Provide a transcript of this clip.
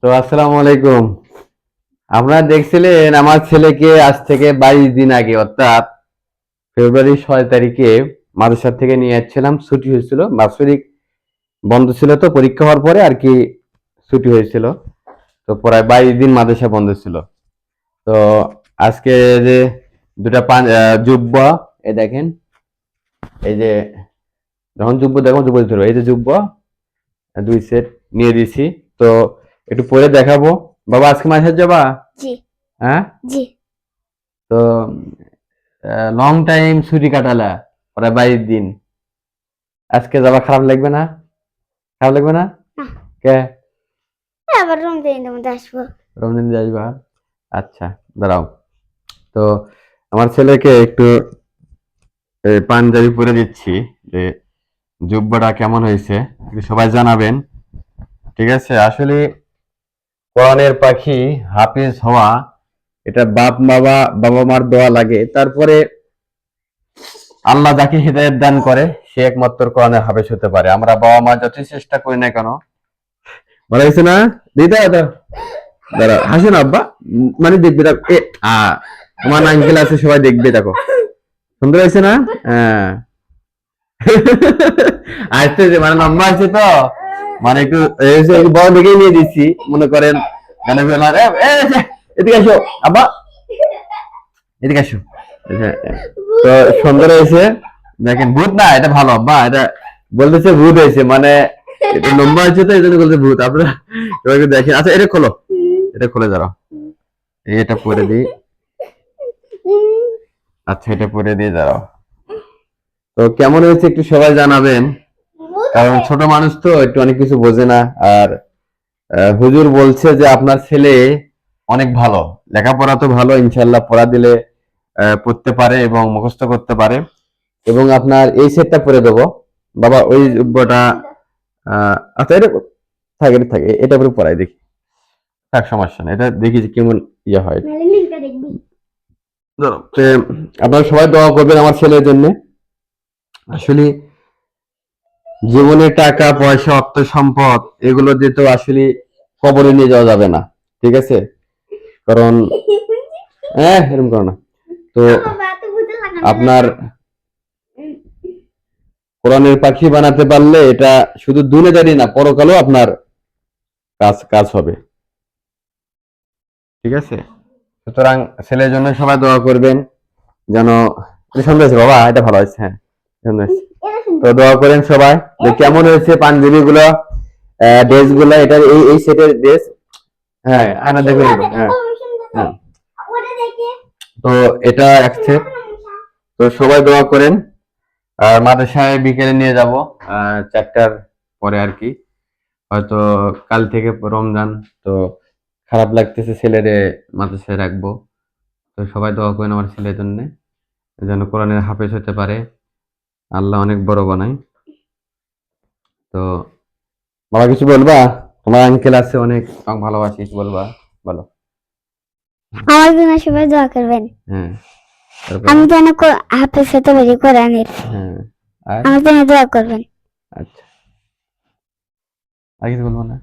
তো আসসালামু আলাইকুম। আপনারা দেখছিলেন আমার ছেলেকে আজ থেকে বাইশ দিন আগে, অর্থাৎ ফেব্রুয়ারি ছয় তারিখে মাদ্রাসা থেকে নিয়ে যাচ্ছিলাম ছুটি হয়েছিল, বাৎসরিক বন্ধ ছিল তো, পরীক্ষা হওয়ার পরে আর কি ছুটি হয়েছিল। তো প্রায় বাইশ দিন মাদ্রাসা বন্ধ ছিল। তো আজকে যে দুটা পান জুব্ব, এই দেখেন, এই যে, যখন জুব্ব দেখো দিতে এই যে জুব্ব, দুই সেট নিয়ে দিছি তো একটু পরে দেখাবো। বাবা আজকে মাসের যাবা? জি। হ্যাঁ? জি। তো লং টাইম ছুটি কাটালা প্রায় বাইশ দিন। আজকে যাবা খারাপ লাগবে না? খারাপ লাগবে না। কে? আবার রমজানের মধ্যে আসব। রমজান দিয়ে আসবা? আচ্ছা দাঁড়াও। তো আমার ছেলেকে একটু পাঞ্জাবি পরে দিচ্ছি যে জুব্বাটা কেমন হয়েছে? সবাই জানাবেন। ঠিক আছে? আসলে কোরআনের পাখি হাফিজ হওয়া, এটা বাপ, বাবা বাবা মার দোয়া লাগে। তারপরে আল্লাহ যাকে হৃদায়ত দান করে, সে একমাত্র কোরআনের হাফেজ হতে পারে। আমরা বাবা মা যতই চেষ্টা করি না কেন বলা গেছে না? দিদা দাঁড়া হাসেন আব্বা। মানে দেখবে, দেখো। এ, আ, তোমার আঙ্কেল আছে সবাই দেখবে, দেখো। সুন্দর হয়েছে না? হ্যাঁ। আসতেছে মানে লম্বা আছে তো। মানে একটু বড় দেখেই নিয়ে দিচ্ছি মনে করেন এ, এদিকে আসো আব্বা। এদিকে আসো। হ্যাঁ, তো সুন্দর হয়েছে দেখেন ভূত না এটা ভালো আব্বা এটা বলতেছে ভূত হয়েছে মানে এটা লম্বা আছে তো এই জন্য বলতে ভূত আপনারা দেখেন আচ্ছা এটা খোলো এটা খুলে দাঁড়াও। এটা পরে দিই। আচ্ছা এটা পরে দিয়ে দাঁড়াও। তো কেমন হয়েছে একটু সবাই জানাবেন। কারণ ছোট মানুষ তো একটু অনেক কিছু বোঝে না। আর হুজুর বলছে যে আপনার ছেলে অনেক ভালো। লেখাপড়া তো ভালো ইনশাল্লাহ পড়া দিলে পড়তে পারে এবং মুখস্থ করতে পারে। এবং আপনার এই সেটটা পরে দেবো। বাবা ওই আহ, আচ্ছা এটা থাকে এটা থাকে এটা পরে পড়াই দেখি। থাক সমস্যা না এটা দেখি যে কেমন ইয়ে হয়। আপনারা সবাই দোয়া করবেন আমার ছেলের জন্য। আসলে জীবনে টাকা পয়সা অর্থ সম্পদ এগুলো দিয়ে তো আসলে কবরে নিয়ে যাওয়া যাবে না ঠিক আছে? কারণ হ্যাঁ এরকম করো না। তো আপনার কোরআনের পাখি বানাতে পারলে এটা শুধু দুনিয়াদারি না পরকালও আপনার কাজ কাজ হবে। ঠিক আছে? সুতরাং ছেলের জন্য সবাই দোয়া করবেন যেন এটা সুন্দর বাবা এটা ভালো হয়েছে হ্যাঁ। শুনতে তো দোয়া করেন সবাই যে কেমন হয়েছে পাঞ্জাবি গুলো ড্রেসগুলো এটা এই এই সেটের ড্রেস। হ্যাঁ আয়না দেখে হ্যাঁ হ্যাঁ। তো এটা এক তো সবাই দোয়া করেন। আর মাদ্রাসায় বিকেলে নিয়ে যাব চারটার পরে আর কি। হয়তো কাল থেকে রমজান তো খারাপ লাগতেছে ছেলেরে মাদ্রাসায় রাখব। তো সবাই দোয়া করেন আমার ছেলের জন্য যেন কোরআনের হাফেজ হতে পারে। আল্লাহ অনেক বড় বানায়। তো বাবা কিছু বলবা? তোমার আঙ্কেল আছে অনেক। ভালোবাসি কিছু বলবা? বলো। আমার জন্য সবাই দোয়া করবেন। হ্যাঁ। আমি যেন কো- হাফেজ হতে পারি কোরআনের। হ্যাঁ। আর? আমার জন্য দোয়া করবেন। আচ্ছা। আর কিছু বলব না?